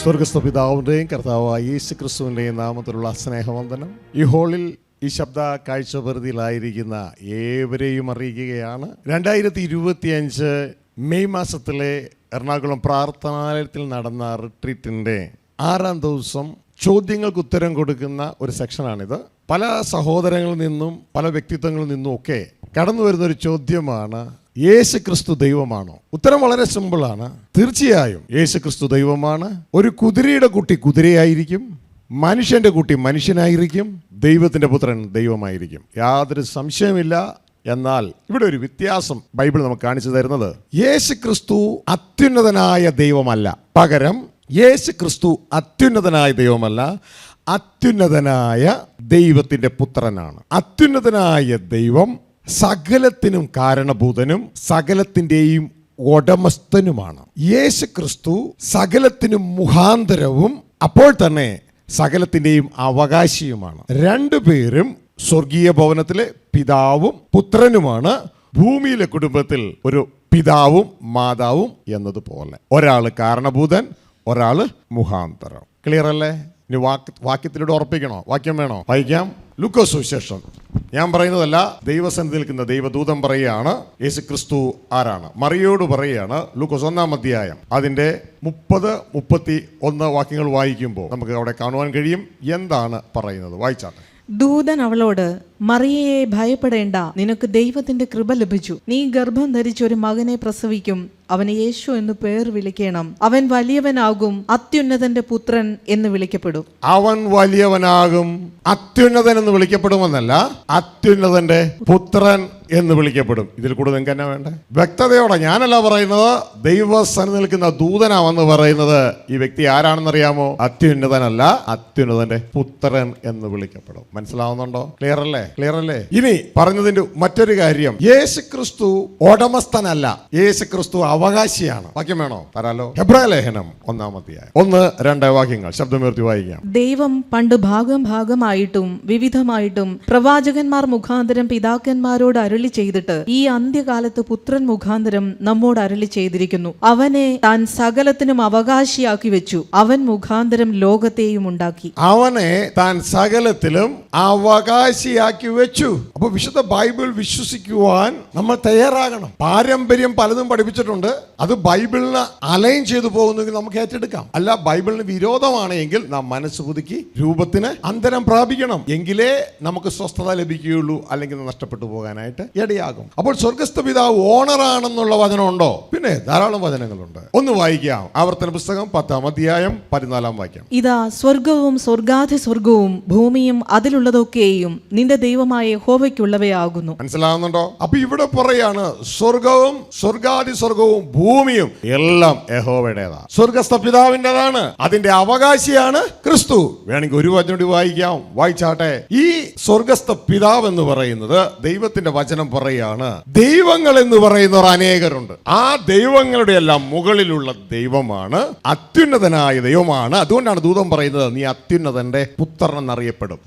സ്വർഗസ്ഥ പിതാവിന്റെയും കർത്താവായ യേശു ക്രിസ്തുവിന്റെയും നാമത്തിലുള്ള സ്നേഹവന്ദനം. ഈ ഹോളിൽ ഈ ശബ്ദ കാഴ്ചപരിധിയിലായിരിക്കുന്ന ഏവരെയും അറിയിക്കുകയാണ്. രണ്ടായിരത്തി ഇരുപത്തിയഞ്ച് മെയ് മാസത്തിലെ എറണാകുളം പ്രാർത്ഥനാലയത്തിൽ നടന്ന റിട്രീറ്റിന്റെ ആറാം ദിവസം ചോദ്യങ്ങൾക്ക് ഉത്തരം കൊടുക്കുന്ന ഒരു സെക്ഷനാണിത്. പല സഹോദരങ്ങളിൽ നിന്നും പല വ്യക്തിത്വങ്ങളിൽ നിന്നും ഒക്കെ കടന്നു വരുന്ന ഒരു ചോദ്യമാണ് യേശു ക്രിസ്തു ദൈവമാണോ? ഉത്തരം വളരെ സിമ്പിളാണ്. തീർച്ചയായും യേശു ക്രിസ്തു ദൈവമാണ്. ഒരു കുതിരയുടെ കുട്ടി കുതിരയായിരിക്കും. മനുഷ്യന്റെ കുട്ടി മനുഷ്യനായിരിക്കും. ദൈവത്തിന്റെ പുത്രൻ ദൈവമായിരിക്കും. യാതൊരു സംശയമില്ല എന്നാൽ ഇവിടെ ഒരു വ്യത്യാസം ബൈബിൾ നമുക്ക് കാണിച്ചു തരുന്നത്. യേശു ക്രിസ്തു അത്യുന്നതനായ ദൈവമല്ല. പകരം യേശു ക്രിസ്തു അത്യുന്നതനായ ദൈവമല്ല. അത്യുന്നതനായ ദൈവത്തിന്റെ പുത്രനാണ്. അത്യുന്നതനായ ദൈവം സകലത്തിനും കാരണഭൂതനും സകലത്തിന്റെയും ഉടമസ്ഥനുമാണ്. യേശു ക്രിസ്തു സകലത്തിനും മുഖാന്തരവും അപ്പോൾ തന്നെ സകലത്തിന്റെയും അവകാശിയുമാണ്. രണ്ടുപേരും സ്വർഗീയ ഭവനത്തിലെ പിതാവും പുത്രനുമാണ്. ഭൂമിയിലെ കുടുംബത്തിൽ ഒരു പിതാവും മാതാവും എന്നതുപോലെ. ഒരാൾ കാരണഭൂതൻ ഒരാൾ മുഖാന്തരം. ക്ലിയർ അല്ലേ ഇനി വാക്ക് വാക്യത്തിലൂടെ ഉറപ്പിക്കണോ? വാക്യം വേണോ? വായിക്കാം. ലുക്കോ സുവിശേഷം. ഞാൻ പറയുന്നതല്ല ദൈവസന്നിധി നിൽക്കുന്ന ദൈവദൂതം പറയുകയാണ് യേശു ക്രിസ്തു ആരാണ്? മറിയോട് പറയുകയാണ് ലൂക്കോസ് ഒന്നാം അധ്യായം അതിന്റെ മുപ്പത് മുപ്പത്തി ഒന്ന് വാക്യങ്ങൾ വായിക്കുമ്പോൾ നമുക്ക് അവിടെ കാണുവാൻ കഴിയും. എന്താണ് പറയുന്നത്? വായിച്ചാട്ടെ. ദൂതൻ അവളോട് മറിയയെ ഭയപ്പെടേണ്ട. നിനക്ക് ദൈവത്തിന്റെ കൃപ ലഭിച്ചു. നീ ഗർഭം ധരിച്ച ഒരു മകനെ പ്രസവിക്കും. അവന് യേശു എന്ന് പേർ വിളിക്കണം. അവൻ വലിയവനാകും. അത്യുന്നതന്റെ പുത്രൻ എന്ന് വിളിക്കപ്പെടും. അവൻ വലിയവനാകും. അത്യുന്നതൻ എന്ന് വിളിക്കപ്പെടുമെന്നല്ല അത്യുന്നതന്റെ പുത്രൻ എന്ന് വിളിക്കപ്പെടും. ഇതിൽ കൂടുതൽ നിങ്ങൾക്ക് എന്നാ വേണ്ട? വ്യക്തതയോടെ ഞാനല്ല പറയുന്നത് ദൈവ നിൽക്കുന്ന ദൂതനാവെന്ന് പറയുന്നത് ഈ വ്യക്തി ആരാണെന്നറിയാമോ? അത്യുന്നതനല്ല അത്യുന്നതന്റെ പുത്രൻ എന്ന് വിളിക്കപ്പെടും. മനസ്സിലാവുന്നുണ്ടോ? ക്ലിയർ അല്ലേ ക്ലിയർ അല്ലേ? ഇനി പറഞ്ഞതിന്റെ മറ്റൊരു കാര്യം. യേശു ക്രിസ്തു ഉടമസ്ഥനല്ല. യേശു ക്രിസ്തു അവകാശിയാണ്. വാക്യം വേണോ? തരാലോ. ഹെബ്രായ ലേഖനം ഒന്നാമത്തെയായ ഒന്ന് രണ്ട് വാക്യങ്ങൾ. ശബ്ദമുയർത്തി വായിക്കാം. ദൈവം പണ്ട് ഭാഗം ഭാഗമായിട്ടും വിവിധമായിട്ടും പ്രവാചകന്മാർ മുഖാന്തരം പിതാക്കന്മാരോട് അരുളി ചെയ്തിട്ട് ഈ അന്ത്യകാലത്ത് പുത്രൻ മുഖാന്തരം നമ്മോട് അരുളി ചെയ്തിരിക്കുന്നു. അവനെ താൻ സകലത്തിനും അവകാശിയാക്കി വെച്ചു. അവൻ മുഖാന്തരം ലോകത്തെയും ഉണ്ടാക്കി. അവനെ താൻ സകലത്തിലും അവകാശിയാക്കി വെച്ചു. അപ്പൊ വിശുദ്ധ ബൈബിൾ വിശ്വസിക്കുവാൻ നമ്മൾ തയ്യാറാകണം. പാരമ്പര്യം പലതും പഠിപ്പിച്ചിട്ടുണ്ട്. അത് ബൈബിളിന് അലൈൻ ചെയ്തു പോകുന്നെങ്കിൽ നമുക്ക് ഏറ്റെടുക്കാം. അല്ല ബൈബിളിന് വിരോധമാണെങ്കിൽ നാം മനസ്സ് പുതുക്കി രൂപത്തിന് അന്തരം പ്രാപിക്കണം. എങ്കിലേ നമുക്ക് സ്വസ്ഥത ലഭിക്കുകയുള്ളൂ അല്ലെങ്കിൽ നഷ്ടപ്പെട്ടു പോകാനായിട്ട് ഇടയാകും. അപ്പോൾ സ്വർഗസ്ഥ പിതാവ് ഓണറാണെന്നുള്ള വചനമുണ്ടോ? പിന്നെ ധാരാളം വചനങ്ങളുണ്ട്. ഒന്ന് വായിക്കാം. ആവർത്തന പുസ്തകം പത്താം അധ്യായം പതിനാലാം വാക്യം. ഇതാ സ്വർഗവും സ്വർഗാധി സ്വർഗവും ഭൂമിയും അതിലുള്ളതൊക്കെയും നിന്റെ ദൈവമായ ഹോവയ്ക്കുള്ളവയാകുന്നു മനസ്സിലാവുന്നുണ്ടോ? അപ്പൊ ഇവിടെ പറയാണ് സ്വർഗവും സ്വർഗാദി സ്വർഗവും ഭൂമിയും എല്ലാം യഹോവയുടേതാണ് സ്വർഗസ്ഥ പിതാവിന്റെതാണ്. അതിന്റെ അവകാശിയാണ് ക്രിസ്തു. വേണമെങ്കിൽ ഒരു വചനം കൂടി വായിക്കാം. വായിച്ചാട്ടെ. ഈ സ്വർഗസ്ഥ പിതാവ് എന്ന് പറയുന്നത് ദൈവത്തിന്റെ വചനം പറയാണ്. ദൈവങ്ങൾ എന്ന് പറയുന്നവർ അനേകരുണ്ട്. ആ ദൈവങ്ങളുടെ എല്ലാം മുകളിലുള്ള ദൈവമാണ്. അത്യുന്നതനായ ദൈവമാണ്. അതുകൊണ്ടാണ് ദൂതം പറയുന്നത് നീ അത്യുന്നതന്റെ പുത്രൻ എന്നറിയപ്പെടും.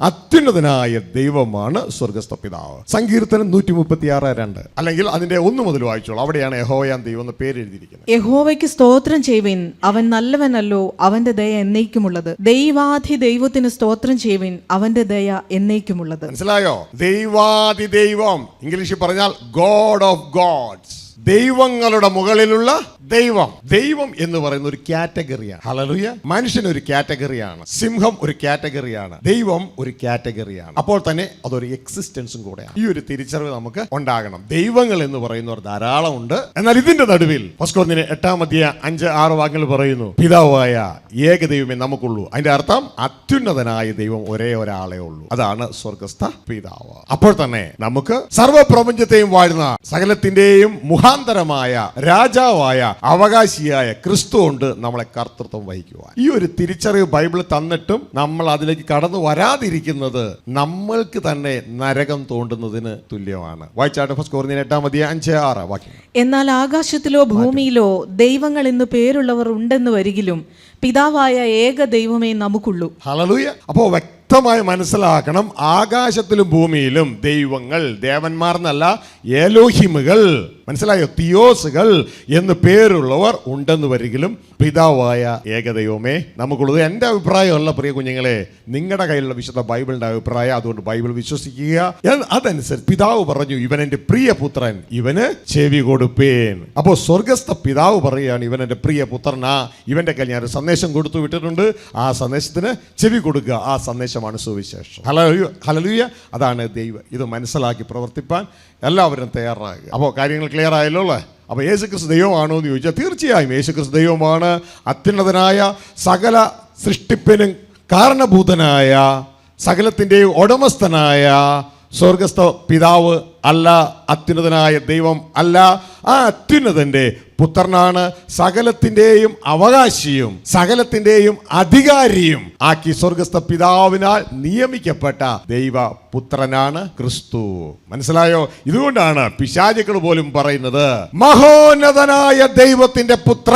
അത്യുന്നതനായ ദൈവമാണ് സ്വർഗസ്ഥ പിതാവ്. സങ്കീർത്തനം നൂറ്റി മുപ്പത്തി ആറ് രണ്ട്. അല്ലെങ്കിൽ അതിന്റെ ഒന്ന് മുതൽ വായിച്ചോളൂ. അവിടെയാണ് യഹോയാൻ ദൈവം എന്ന് പേരെഴുതിയിരിക്കുന്നത് യഹോവയ്ക്ക് സ്തോത്രം ചെയ്യുവിൻ. അവൻ നല്ലവനല്ലോ അവന്റെ ദയ എന്നേക്കുമുള്ളത്. ദൈവാധി ദൈവത്തിന് സ്തോത്രം ചെയ്യുവിൻ അവന്റെ ദയ എന്നേക്കുമുള്ളത്. മനസ്സിലായോ? ദൈവാധി ദൈവം. ഇംഗ്ലീഷിൽ പറഞ്ഞാൽ ഗോഡ് ഓഫ് ഗോഡ്സ് ദൈവങ്ങളുടെ മുകളിലുള്ള ദൈവം. ദൈവം എന്ന് പറയുന്ന ഒരു കാറ്റഗറിയാണ്. ഹലലുയ മനുഷ്യൻ ഒരു കാറ്റഗറിയാണ്. സിംഹം ഒരു കാറ്റഗറിയാണ്. ദൈവം ഒരു കാറ്റഗറിയാണ്. അപ്പോൾ തന്നെ അതൊരു എക്സിസ്റ്റൻസും കൂടെയാണ്. ഈ ഒരു തിരിച്ചറിവ് നമുക്ക് ഉണ്ടാകണം. ദൈവങ്ങൾ എന്ന് പറയുന്നവർ ധാരാളം ഉണ്ട്. എന്നാൽ ഇതിന്റെ നടുവിൽ ഫസ്കോന്നിന് എട്ടാം അധ്യായ അഞ്ച് ആറ് വാക്കുകൾ പറയുന്നു. പിതാവായ ഏക ദൈവമേ നമുക്കുള്ളൂ. അതിന്റെ അർത്ഥം അത്യുന്നതനായ ദൈവം ഒരേ ഒരാളെ ഉള്ളൂ. അതാണ് സ്വർഗസ്ഥ പിതാവ്. അപ്പോൾ തന്നെ നമുക്ക് സർവപ്രപഞ്ചത്തെയും വാഴുന്ന സകലത്തിന്റെയും മുഖാന്തരമായ രാജാവായ അവകാശിയായ ക്രിസ്തു കൊണ്ട് നമ്മളെ കർത്തൃത്വം വഹിക്കുവാൻ. ഈ ഒരു തിരിച്ചറിവ് ബൈബിൾ തന്നിട്ടും നമ്മൾ അതിലേക്ക് കടന്നു വരാതിരിക്കുന്നത് നമ്മൾക്ക് തന്നെ നരകം തോണ്ടുന്നതിന് തുല്യമാണ്. വായിച്ചാട്ട് ഫസ്റ്റ് അഞ്ച് ആറ് വാക്യം എന്നാൽ ആകാശത്തിലോ ഭൂമിയിലോ ദൈവങ്ങൾ എന്ന് പേരുള്ളവർ ഉണ്ടെന്ന് വരികിലും പിതാവായ ഏക ദൈവമേ നമുക്കുള്ളൂ. ഹലലൂയ അപ്പോൾ വ്യക്തമായി മനസ്സിലാക്കണം ആകാശത്തിലും ഭൂമിയിലും ദൈവങ്ങൾ ദേവന്മാർ എന്നല്ല ഏലോഹിമുകൾ മനസ്സിലായോ? തിയോസുകൾ എന്ന് പേരുള്ളവർ ഉണ്ടെന്ന് വരികിലും പിതാവായ ഏകദൈവമേ നമുക്കുള്ളത് എന്റെ അഭിപ്രായമല്ല പ്രിയ കുഞ്ഞുങ്ങളെ. നിങ്ങളുടെ കയ്യിലുള്ള വിശുദ്ധ ബൈബിളിന്റെ അഭിപ്രായം അതുകൊണ്ട് ബൈബിൾ വിശ്വസിക്കുക. അതനുസരിച്ച് പിതാവ് പറഞ്ഞു ഇവൻ എന്റെ പ്രിയ പുത്രൻ ഇവന് ചെവി കൊടുപ്പേൻ. അപ്പോൾ സ്വർഗസ്ഥ പിതാവ് പറയുകയാണ് ഇവൻ എന്റെ പ്രിയ പുത്രനാ ഇവന്റെ കയ്യിൽ ഞാൻ സന്ദേശം കൊടുത്തു വിട്ടിട്ടുണ്ട്. ആ സന്ദേശത്തിന് ചെവി കൊടുക്കുക. ആ സന്ദേശമാണ് സുവിശേഷം. ഹലലൂയ ഹലലൂയ അതാണ് ദൈവം. ഇത് മനസ്സിലാക്കി പ്രവർത്തിപ്പാൻ എല്ലാവരും തയ്യാറാകുക. അപ്പോൾ കാര്യങ്ങൾ ക്ലിയർ ആയല്ലോ അല്ലേ? അപ്പോൾ യേശുക്രിസ്തു ദൈവമാണോ എന്ന് ചോദിച്ചാൽ തീർച്ചയായും യേശുക്രിസ്തു ദൈവമാണ് അത്യുന്നതനായ സകല സൃഷ്ടിപ്പിനും കാരണഭൂതനായ സകലത്തിന്റെയും ഉടമസ്ഥനായ സ്വർഗസ്ഥ പിതാവ് അല്ല അത്യുന്നതനായ ദൈവം അല്ല ആ അത്യുന്നതന്റെ പുത്രനാണ് സകലത്തിന്റെയും അവകാശിയും സകലത്തിന്റെയും അധികാരിയും ആക്കി സ്വർഗസ്ഥ പിതാവിനാൽ നിയമിക്കപ്പെട്ട ദൈവ പുത്രനാണ് ക്രിസ്തു. മനസ്സിലായോ? ഇതുകൊണ്ടാണ് പിശാചുക്കൾ പോലും പറയുന്നത് മഹോന്നതനായ ദൈവത്തിന്റെ പുത്ര.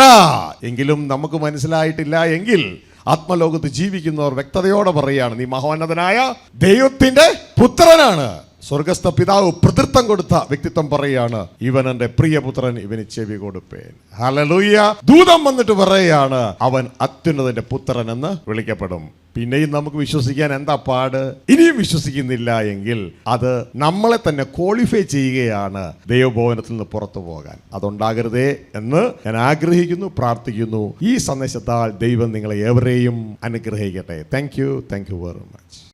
എങ്കിലും നമുക്ക് മനസ്സിലായിട്ടില്ല എങ്കിൽ ആത്മലോകത്ത് ജീവിക്കുന്നവർ വ്യക്തതയോടെ പറയുകയാണ് നീ മഹോന്നതനായ ദൈവത്തിന്റെ പുത്രനാണ്. സ്വർഗസ്ഥ പിതാവ് പ്രതിർത്ഥം കൊടുത്ത വ്യക്തിത്വം പറയുകയാണ് ഇവൻ എന്റെ പ്രിയപുത്രൻ ഇവന് ചെവി കൊടുപ്പേൻ. ഹലലൂയ ദൂതം വന്നിട്ട് പറയുകയാണ് അവൻ അത്യുന്നതന്റെ പുത്രൻ എന്ന് വിളിക്കപ്പെടും. പിന്നെയും നമുക്ക് വിശ്വസിക്കാൻ എന്താ പാട്? ഇനിയും വിശ്വസിക്കുന്നില്ല എങ്കിൽ അത് നമ്മളെ തന്നെ ക്വാളിഫൈ ചെയ്യുകയാണ് ദൈവഭവനത്തിൽ നിന്ന് പുറത്തു പോകാൻ. അതുണ്ടാകരുതേ എന്ന് ഞാൻ ആഗ്രഹിക്കുന്നു പ്രാർത്ഥിക്കുന്നു. ഈ സന്ദേശത്താൽ ദൈവം നിങ്ങളെ ഏവരെയും അനുഗ്രഹിക്കട്ടെ. Thank you thank you very much